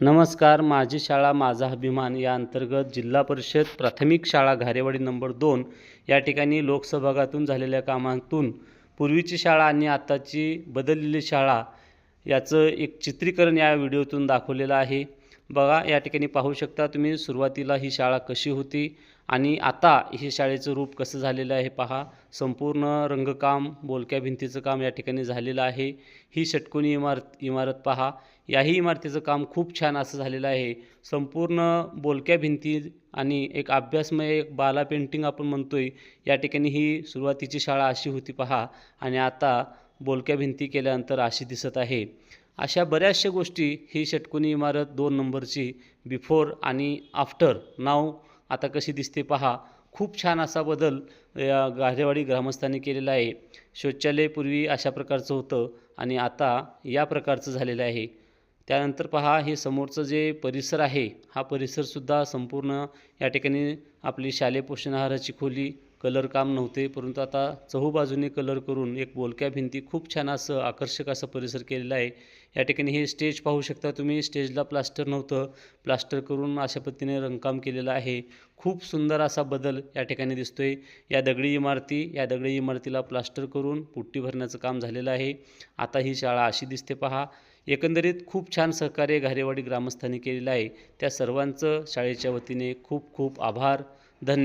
नमस्कार माझी शाळा माझा अभिमान या अंतर्गत जिल्हा परिषद प्राथमिक शाळा घारेवाडी नंबर दोन या ठिकाणी लोकसहभागातून झालेल्या कामातून पूर्वीची शाळा आणि आत्ताची बदललेली शाळा याचं एक चित्रीकरण या व्हिडिओतून दाखवलेलं आहे. बघा या ठिकाणी पाहू शकता तुम्ही सुरुवातीला ही शाळा कशी होती आणि आता हे शाळेचं रूप कसं झालेलं आहे पहा. संपूर्ण रंगकाम बोलक्या भिंतीचं काम या ठिकाणी झालेलं आहे. ही षटकोनी इमारत इमारत पहा. याही इमारतीचं काम खूप छान असं झालेलं आहे. संपूर्ण बोलक्या भिंती आणि एक अभ्यासमय एक बाला पेंटिंग आपण म्हणतोय या ठिकाणी ही सुरुवातीची शाळा अशी होती पहा. आणि आता बोलक्या भिंती केल्यानंतर अशी दिसत आहे. अशा बऱ्याचशा गोष्टी ही षटकोनी इमारत दोन नंबरची बिफोर आणि आफ्टर नाव आता कशी दिसते पहा. खूप छान असा बदल या गाढेवाडी ग्रामस्थांनी केलेला आहे. शौचालय पूर्वी अशा प्रकारचं होतं आणि आता या प्रकारचं झालेलं आहे. त्यानंतर पहा हे समोरचं जे परिसर आहे हा परिसरसुद्धा संपूर्ण या ठिकाणी आपली शालेय पोषण आहाराची खोली कलर काम नव्हते परंतु आता चहूबाजूने कलर करून एक बोलक्या भिंती खूप छान असं आकर्षक असं परिसर केलेला आहे. या ठिकाणी हे स्टेज पाहू शकता तुम्ही. स्टेजला प्लास्टर नव्हतं. प्लास्टर करून अशा पद्धतीने रंगकाम केलेलं आहे. खूप सुंदर असा बदल या ठिकाणी दिसतोय. या दगडी इमारती या दगडी इमारतीला प्लास्टर करून पुट्टी भरण्याचं काम झालेलं आहे. आता ही शाळा अशी दिसते पहा. एकंदरीत खूप छान सहकार्य घारेवाडी ग्रामस्थांनी केलेलं आहे. त्या सर्वांचं शाळेच्या वतीने खूप खूप आभार. धन्यवाद